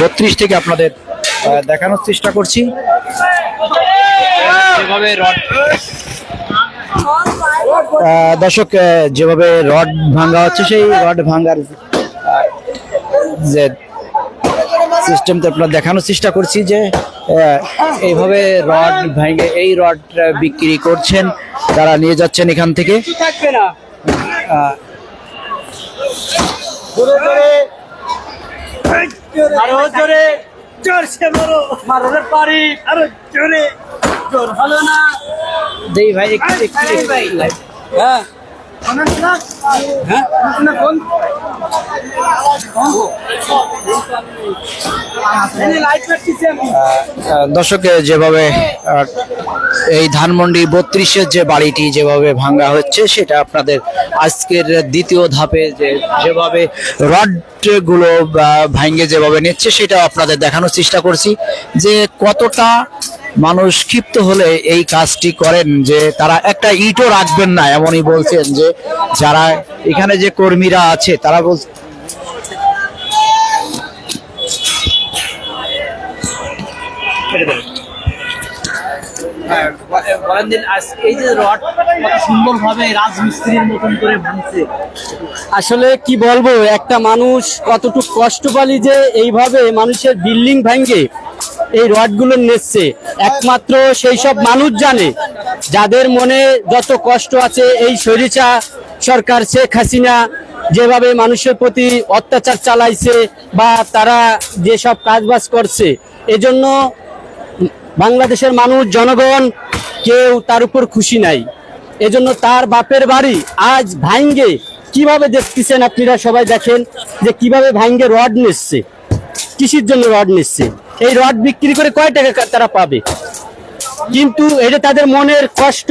বত্রিশ থেকে আপনাদের দেখানোর চেষ্টা করছি। দর্শক যেভাবে রড ভাঙা হচ্ছে সেই রড ভাঙার আহ, যে সিস্টেমটা আপনার দেখানোর চেষ্টা করছি যে এইভাবে রড ভেঙে এই রড বিক্রি করছেন তারা নিয়ে যাচ্ছেন এখান থেকে। আহ, আরও জোরে। জোরছে মারো। মারোর পারি। আরও জোরে। জোর হলো না। দেই ভাই একটু একটু একটু। হ্যাঁ। দর্শক যেভাবে এই ধানমন্ডি বত্রিশের যে বাড়িটি যেভাবে ভাঙা হচ্ছে, সেটা আপনাদের আজকের দ্বিতীয় ধাপে যে, যেভাবে রডগুলো ভাঙ্গে যেভাবে নিচ্ছে সেটা আপনাদের দেখানোর চেষ্টা করছি যে কতটা মানুষ ক্ষিপ্ত হলে এই কাজটি করেন যে তারা একটা ইটও রাখবেন না, এমনই বলছেন যে যারা এখানে যে কর্মীরা আছে, তারা বল আসলে কি বলব, একটা মানুষ কতটুকু কষ্ট পালি যে এইভাবে মানুষের বিল্ডিং ভাঙ্গে এই রডগুলো নেচ্ছে। একমাত্র সেই সব মানুষ জানে, যাদের মনে যত কষ্ট আছে, এই সরিচা সরকার, শেখ হাসিনা যেভাবে মানুষের প্রতি অত্যাচার চালাইছে বা তারা যেসব কাজবাজ করছে, এজন্য বাংলাদেশের মানুষ, জনগণ কেউ তার উপর খুশি নাই। এজন্য তার বাপের বাড়ি আজ ভাঙ্গে। কীভাবে দেখতেছেন আপনারা সবাই দেখেন যে কীভাবে ভাঙ্গে রড নিচ্ছে? কৃষির জন্য রড নিচ্ছে? এই রড বিক্রি করে কয় টাকা তারা পাবে? কিন্তু এটা তাদের মনের কষ্ট,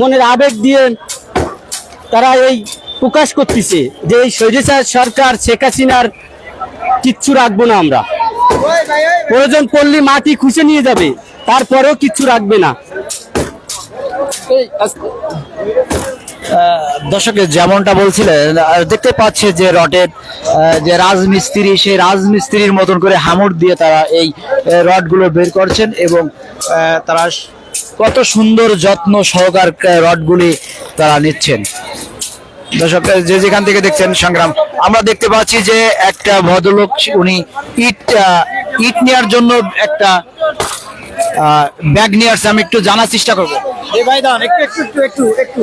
মনের আবেগ দিয়ে তারা এই প্রকাশ করতেছে যে এই স্বৈরাচার সরকার শেখ হাসিনার কিচ্ছু রাখব না আমরা। প্রয়োজন পড়লে মাটি খুঁজে নিয়ে যাবে, তারপরেও কিচ্ছু রাখবে না। দর্শক যেমনটা বলছিলেন দেখতে পাচ্ছে যে রটের যে রাজমিস্ত্রি, সেই রাজমিস্ত্রির মতন করে হামড় দিয়ে তারা এই রডগুলো বের করছেন এবং তারা কত সুন্দর যত্ন সহকার রডগুলি তারা নিচ্ছেন। দর্শক যে যেখান থেকে দেখছেন সংগ্রাম, আমরা দেখতে পাচ্ছি যে একটা ভদ্রলোক, উনি ইট ইট নেওয়ার জন্য একটা ব্যাগ নিয়ে আসছে আমি একটু জানার চেষ্টা করব। এই ভাই দান একটু একটু একটু একটু একটু।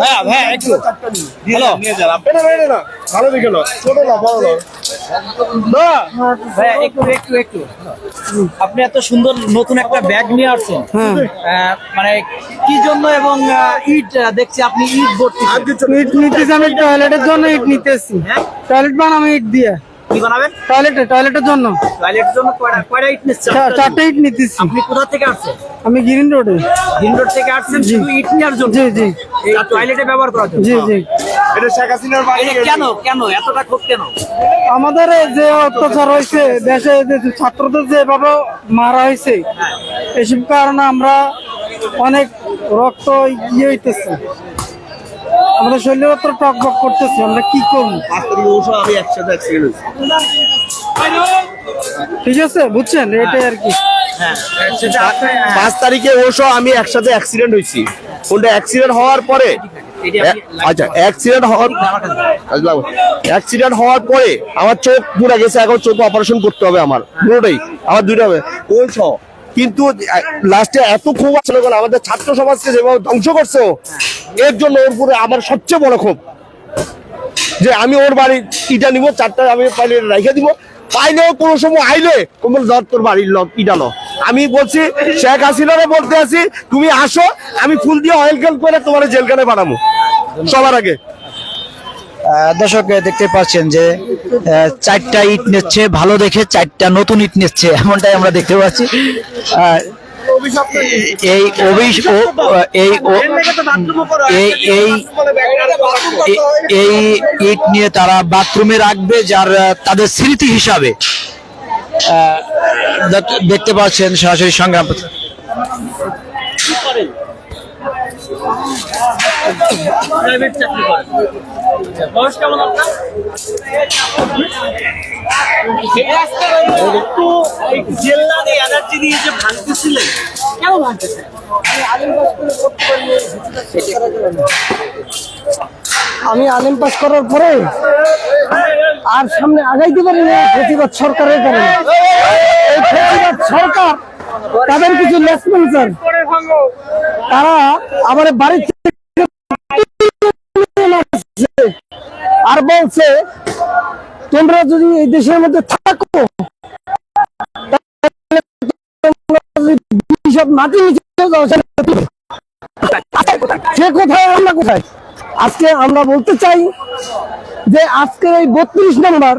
ভাইয়া ভাইয়া একটু। হ্যালো ভালো দিকে ছোট না বড় না। ভাইয়া একটু একটু একটু। আপনি এত সুন্দর নতুন একটা ব্যাগ নিয়ে আসছেন। আহ, মানে কি জন্য এবং ইট দেখছি আপনি ইট ভর্তি। ইট নিতেছি আমি টয়লেটের জন্য ইট নিতেছি। হ্যাঁ? টয়লেট বানাবো ইট দিয়ে। কি বানাবেন? টয়লেটে টয়লেটের জন্য। টয়লেটের জন্য কয়টা কয়টা ইট নিচ্ছেন? চারটে ইট নিতেছি। আপনি কোথা থেকে আসছেন? আমি গ্রিন রোডে। গ্রিন রোড থেকে আসছেন শুধু ইট নেওয়ার জন্য? জি জি। এই টয়লেটে ব্যবহার করার জন্য? জি জি। এটা শেখ হাসিনার বাড়ি কেন কেন? এতটা ক্ষোভ কেন? আমাদের যে অত্যাচার হয়েছে দেশে যে ছাত্রদের যেভাবে মারা হয়েছে এসব কারণে আমরা অনেক রক্ত ইয়ে হইতেছে। আমাদের শরীরে তো টক বক করতেছে আমরা কি করব? আমি একসাথে অ্যাক্সিডেন্ট ঠিক আছে বুঝছেন? এটাই আর কি। হ্যাঁ হ্যাঁ, পাঁচ তারিখে ওষুধ আমি একসাথে অ্যাক্সিডেন্ট হয়েছি। কোনটা অ্যাক্সিডেন্ট হওয়ার পরে? আচ্ছা অ্যাক্সিডেন্ট হওয়ার অ্যাক্সিডেন্ট হওয়ার পরে আমার চোখ পুরো গেছে এখন চোখ অপারেশন করতে হবে আমার। পুরোটাই আমার দুইটা হবে। ওই সহ কিন্তু লাস্টে এত ক্ষোভ বলে আমাদের ছাত্র সমাজকে যেভাবে ধ্বংস করছে এর জন্য ওর পুরো আমার সবচেয়ে বড় ক্ষোভ। যে আমি ওর বাড়ি ইটা নিব চারটা আমি পাইলে রেখে দিব। পাইলেও কোনো সময় আইলে কোনো ধর, তোর বাড়ির ইটা লো। আমি বলছি, শেখ হাসিনারে বলতে আছি তুমি আসো, আমি ফুল দিয়ে অয়েল করে তোমার জেলখানে পাঠাবো। সবার আগে। দর্শক দেখতে পাচ্ছেন যে চারটা ইট নিচ্ছে, ভালো দেখে চারটা নতুন ইট নিচ্ছে, এমনটাই আমরা দেখতে পাচ্ছি। এই অভিষ ও- এই এই এই ইট নিয়ে তারা বাথরুমে রাখবে, যার তাদের স্মৃতি হিসাবে। দেখতে পাচ্ছেন সরাসরি সংগ্রাম প্রাইভেট চাকরি করেন। আচ্ছা, বয়স কেমন আপনার? একটু এই জেল্লা দিয়ে এনার্জি দিয়ে যে ভাঙতেছিলেন। কেন ভাঙতেছেন? আমি আলেম পাস করার পরে আর সামনে আগাইতে পারি না প্রতিবাদ সরকারের কারণে। এই প্রতিবাদ সরকার তাদের কিছু লেসপেন্সার তারা আমার বাড়ি থেকে আর বলছে তোমরা যদি এই দেশের মধ্যে থাকো সব মাটি নিচে যাও, সে কোথায় আমরা কোথায়? আজকে আমরা বলতে চাই যে আজকের এই বত্রিশ নম্বর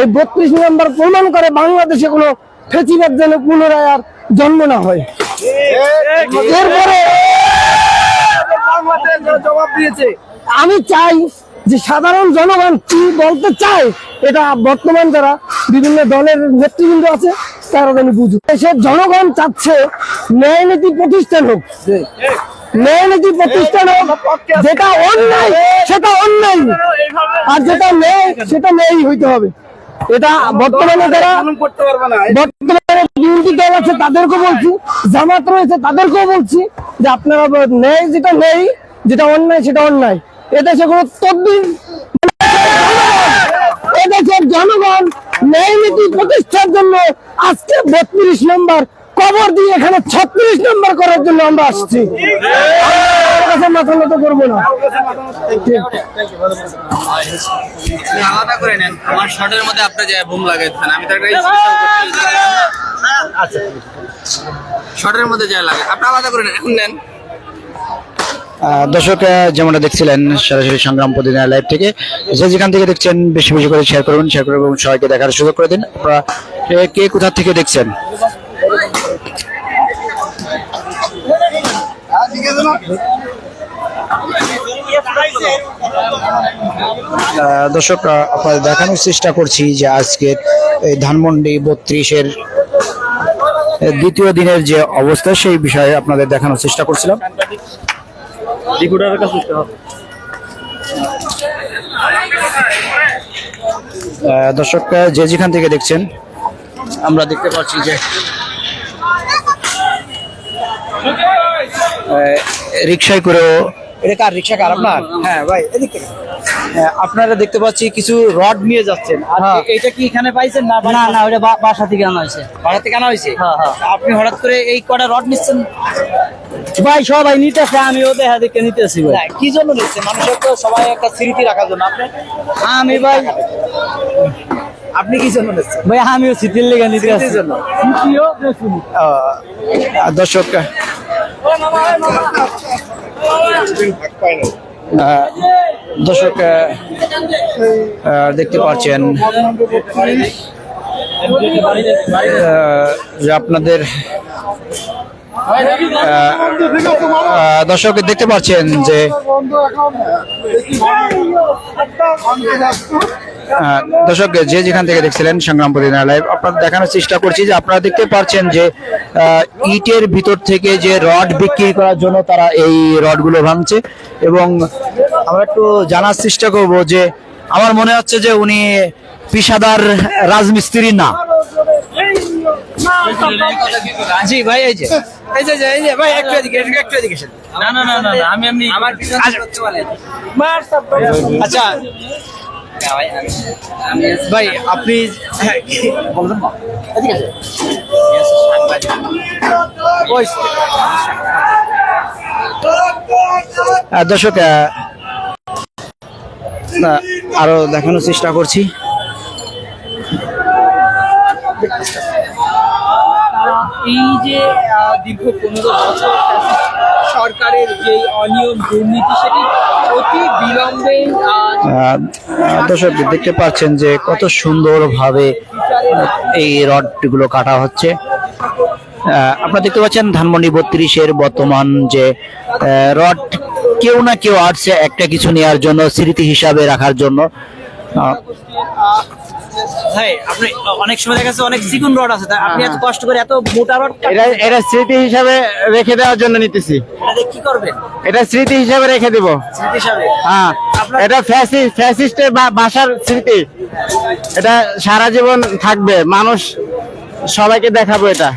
এই বত্রিশ নম্বর প্রমাণ করে বাংলাদেশে কোনো ফেচিবাদ যেন পুনরায় আর জন্ম না হয়। এরপরে জবাব দিয়েছে। আমি চাই যে সাধারণ জনগণ কি বলতে চায় এটা বর্তমান যারা বিভিন্ন দলের নেতৃবৃন্দ আছে তারা যেন বুঝুক। দেশের জনগণ চাচ্ছে ন্যায় নীতি প্রতিষ্ঠান হোক। ন্যায় নীতি প্রতিষ্ঠান হোক যেটা অন্যায় সেটা অন্যায়। আর যেটা ন্যায় সেটা ন্যায় হইতে হবে। এটা বর্তমানে যারা বর্তমানে বিরোধী দল আছে তাদেরকেও বলছি জামাত রয়েছে তাদেরকেও বলছি যে আপনারা ন্যায় যেটা নেই যেটা অন্যায় সেটা অন্যায়। এদেশে কোনো তদ্বির এদেশের জনগণ ন্যায় নীতি প্রতিষ্ঠার জন্য আজকে বত্রিশ নম্বর কবর দিয়ে এখানে ছত্রিশ নম্বর করার জন্য আমরা আসছি। কাছে মাথা নত করব না। আলাদা করে নেন। আমার শর্টের মধ্যে আপনার যায় বুম লাগাইতেন আমি তো একটা আচ্ছা। শর্টের মধ্যে লাগে আপনি আলাদা করে নেন। এখন নেন। দর্শক যেমনটা দেখছিলেন, সরাসরি সংগ্রাম প্রতিদিন লাইভ থেকে। যে যেখান থেকে দেখছেন, বেশি বেশি করে শেয়ার করবেন শেয়ার করবেন এবং সবাইকে দেখার সুযোগ করে দিন। আপনারা কে কোথা থেকে দেখছেন? দর্শক আপনাদের দেখানোর চেষ্টা করছি যে আজকের এই ধানমন্ডি বত্রিশের দ্বিতীয় দিনের যে অবস্থা, সেই বিষয়ে আপনাদের দেখানোর চেষ্টা করছিলাম। আহ, দর্শক যে যেখান থেকে দেখছেন আমরা দেখতে পাচ্ছি যে রিক্সায় করেও এটা কার রিক্সা কার আপনার? হ্যাঁ ভাই এদিক থেকে। আপনারা দেখতে পাচ্ছি কিছু রড নিয়ে যাচ্ছেন। আর এ- এটা কি এখানে পাইছেন না না না ওটা বাসা থেকে আনা হয়েছে। বাড়া থেকে আনা হয়েছে? হ্যাঁ, হ্যাঁ। আপনি হঠাৎ করে এই কটা রড নিচ্ছেন? ভাই সবাই নিতেছে আমি আমিও দেখা দেখে নিতেছি ভাই। না, কি জন্য নিচ্ছেন? মানুষের তো সবাই একটা স্মৃতি রাখার জন্য। আপনি আমি ভাই আপনি কি জন্য নিচ্ছেন? ভাই আমিও শীতের লেগে নিতে আসছি। স্মৃতির জন্য। আহ, দর্শক আহ, দর্শক দেখতে পাচ্ছেন যে আপনাদের দর্শক, দেখতে পাচ্ছেন যে দর্শক, যে যেখান থেকে দেখছিলেন সংগ্রাম প্রতিদিন লাইভ আপনারা দেখানোর চেষ্টা করছি যে আপনারা দেখতে পাচ্ছেন যে ইটের ভিতর থেকে যে রড বিক্রি করার জন্য তারা এই রডগুলো ভাঙছে এবং আমরা একটু জানার চেষ্টা করব যে আমার মনে হচ্ছে যে উনি পেশাদার রাজমিস্ত্রি না। জি ভাই এই যে। এই যে এই যে ভাই একটু এদিকে একটু এদিকে না না না না না, আমি এমনি আমার আচ্ছা। ভাই আপনি হ্যাঁ, বলবেন না। দর্শক আরও দেখানোর চেষ্টা করছি। এই যে দীর্ঘ পনেরো বছর সরকারের যে অনিয়ম দুর্নীতি সেটি অতি বিলম্বে দর্শক দেখতে পাচ্ছেন যে কত সুন্দরভাবে এই রডগুলো কাটা হচ্ছে। আপনারা দেখতে পাচ্ছেন ধানমন্ডি বত্রিশের বর্তমান যে রড কেউ না কেউ আসছে একটা কিছু নেওয়ার জন্য স্মৃতি হিসাবে রাখার জন্য। ভাই আপনি অনেক সময় দেখা যাচ্ছে অনেক চিকন রড আছে আপনি এত কষ্ট করে এত মোটা রড এটা এটা স্মৃতি হিসাবে রেখে দেওয়ার জন্য নিতেছি। কি করবেন? এটা স্মৃতি হিসাবে রেখে দিব। স্মৃতি হিসাবে? হ্যাঁ এটা ফ্যাসিস্ট ফ্যাসিস্টের বা- বাসার স্মৃতি। এটা সারা জীবন থাকবে মানুষ সবাইকে দেখাবো এটা।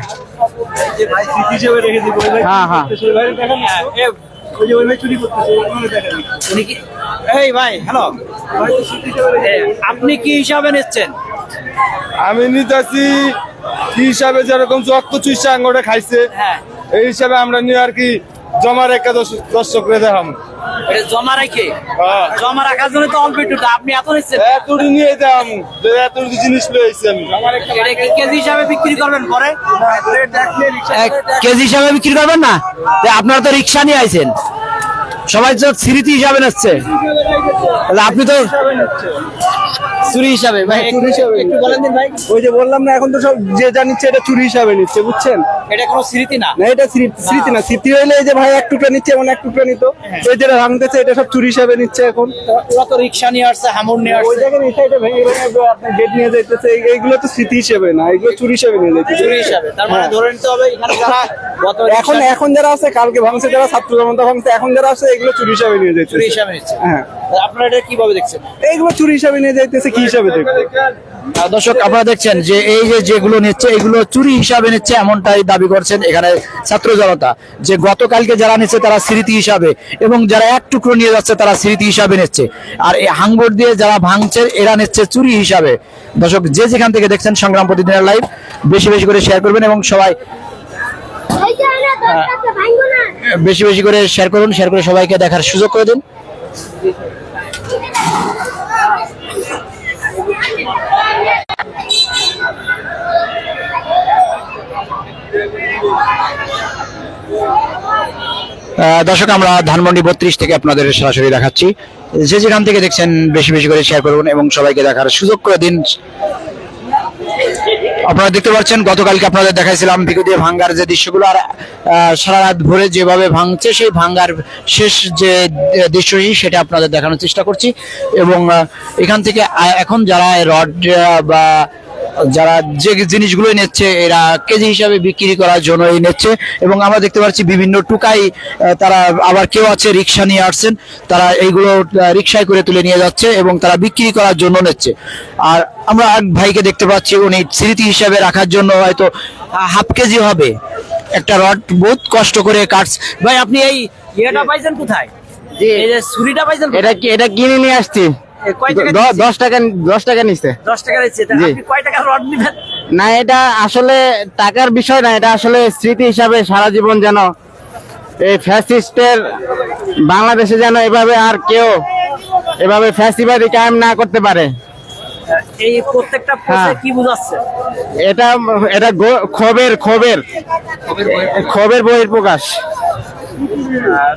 হ্যাঁ হ্যাঁ। উনি কি এই ভাই হ্যালো আপনি কি হিসাবে নিচ্ছেন? আমি নিতেছি কি হিসাবে যেরকম চক্ষু চুইসা আঙ্গুরে খাইছে হ্যাঁ। এই হিসাবে আমরা নিয়ে আর কি জমা রেখে দর্শক দর্শকরে দেখাম। এটা জমা রেখে? হ্যাঁ। জমা রাখার জন্য তো অল্প একটু আপনি এত নিচ্ছেন। এতটি নিয়ে দাম যে জিনিস লয়েছি আমি। কেজি হিসাবে বিক্রি করবেন পরে? কেজি হিসাবে বিক্রি করবেন না? তা আপনারা তো রিক্সা নিয়ে আইছেন। সবাই তো স্মৃতি হিসাবে নিচ্ছে। আপনি তো চুরি হিসাবে ভাই একটু একটু বলেন দিন ভাই। ওই যে বললাম না এখন তো সব যে যা নিচ্ছে এটা চুরি হিসাবে নিচ্ছে বুঝছেন? এটা কোনো স্মৃতি না। না এটা স্মৃতি না স্মৃতি হইলে এই যে ভাই এক টুকরা নিচ্ছে এমন এক টুকরা নিত। ওই যেটা ভাঙতেছে এটা সব চুরি হিসাবে নিচ্ছে এখন। ওরা তো রিক্সা নিয়ে আসছে হামুর নিয়ে ওই আসছে। জায়গায় এই সাইডে ভেঙে ভেঙে আপনার গেট নিয়ে যাইতেছে এইগুলো তো স্মৃতি হিসেবে না এগুলো চুরি হিসেবে নিয়ে যাইতেছে। চুরি হিসাবে। তার মানে ধরে নিতে হবে এখানে যারা এখন এখন যারা আছে কালকে ভাঙছে যারা ছাত্র জনতা ভাঙছে এখন যারা আছে এগুলো চুরি হিসাবে নিয়ে যাইতেছে। চুরি হিসাবে নিচ্ছে। হ্যাঁ। আপনারা এটা কীভাবে দেখছেন? এইগুলো চুরি হিসাবে নিয়ে যাইতেছে কি হিসাবে দেখবে? দর্শক আপনারা দেখছেন যে এই যে যেগুলো নিচ্ছে এগুলো চুরি হিসাবে নিচ্ছে এমনটাই দাবি করছেন এখানে ছাত্র জনতা। যে গতকালকে যারা নিচ্ছে তারা স্মৃতি হিসাবে এবং যারা এক টুকরো নিয়ে যাচ্ছে তারা স্মৃতি হিসাবে নিচ্ছে। আর এই হাঙ্গর দিয়ে যারা ভাঙছে এরা নিচ্ছে চুরি হিসাবে। দর্শক যে যেখান থেকে দেখছেন সংগ্রাম প্রতিদিনের লাইভ বেশি বেশি করে শেয়ার করবেন এবং সবাই বেশি বেশি করে শেয়ার করুন শেয়ার করে সবাইকে দেখার সুযোগ করে দিন। দর্শক, আমরা ধানমন্ডি বত্রিশ থেকে আপনাদের সরাসরি দেখাচ্ছি। যে যেখান থেকে দেখছেন, বেশি বেশি করে শেয়ার করুন এবং সবাইকে দেখার সুযোগ করে দিন। আপনারা দেখতে পাচ্ছেন, গতকালকে আপনাদের দেখাইছিলাম ভিগো দিয়ে ভাঙ্গার যে দৃশ্যগুলো, আর সারা রাত ভরে যেভাবে ভাঙছে, সেই ভাঙ্গার শেষ যে দৃশ্যটি সেটা আপনাদের দেখানোর চেষ্টা করছি। এবং এখান থেকে এখন যারা রড বা যারা যে জিনিসগুলো নিচ্ছে এরা কেজি হিসাবে বিক্রি করার জন্যই নিচ্ছে। এবং আমরা দেখতে পাচ্ছি বিভিন্ন টুকাই তারা আবার কেউ আছে রিক্সা নিয়ে আসছেন। তারা এইগুলো রিক্সায় করে তুলে নিয়ে যাচ্ছে এবং তারা বিক্রি করার জন্য নিচ্ছে। আর আমরা এক ভাইকে দেখতে পাচ্ছি উনি স্মৃতি হিসাবে রাখার জন্য হয়তো হাফ কেজি হবে। একটা রড বহুত কষ্ট করে কাটছে। ভাই আপনি এই ইয়েটা পাইছেন কোথায়? এটা কিনে নিয়ে আসছি। এ, কয় টাকা দ- দিয়েছে? দশ টাকা দশ টাকা নিচ্ছে দশ টাকা দিচ্ছে তা জি। আপনি কয় টাকা রড নিবেন না এটা আসলে টাকার বিষয় না এটা আসলে স্মৃতি হিসাবে সারা জীবন যেন এই ফ্যাসিস্টের বাংলাদেশে যেন এভাবে আর কেউ এভাবে ফ্যাসিবাদী কায়েম না করতে পারে এই প্রত্যেকটা হ্যাঁ। কি বুঝাচ্ছে এটা এটা ক্ষোভের ক্ষোভের ক্ষোভের বহির প্রকাশ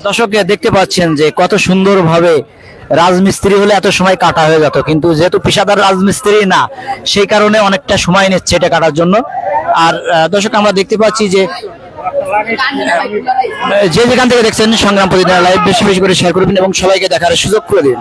দর্শক দেখতে পাচ্ছেন যে কত সুন্দরভাবে রাজমিস্ত্রি হলে এত সময় কাটা হয়ে যেত, কিন্তু যেহেতু পেশাদার রাজমিস্ত্রি না, সেই কারণে অনেকটা সময় নিচ্ছে এটা কাটার জন্য। আর দর্শক, আমরা দেখতে পাচ্ছি যে যে যেখান থেকে দেখছেন সংগ্রাম প্রতিদিন লাইভ বেশি বেশি করে শেয়ার করবেন এবং সবাইকে দেখার সুযোগ করে দিন।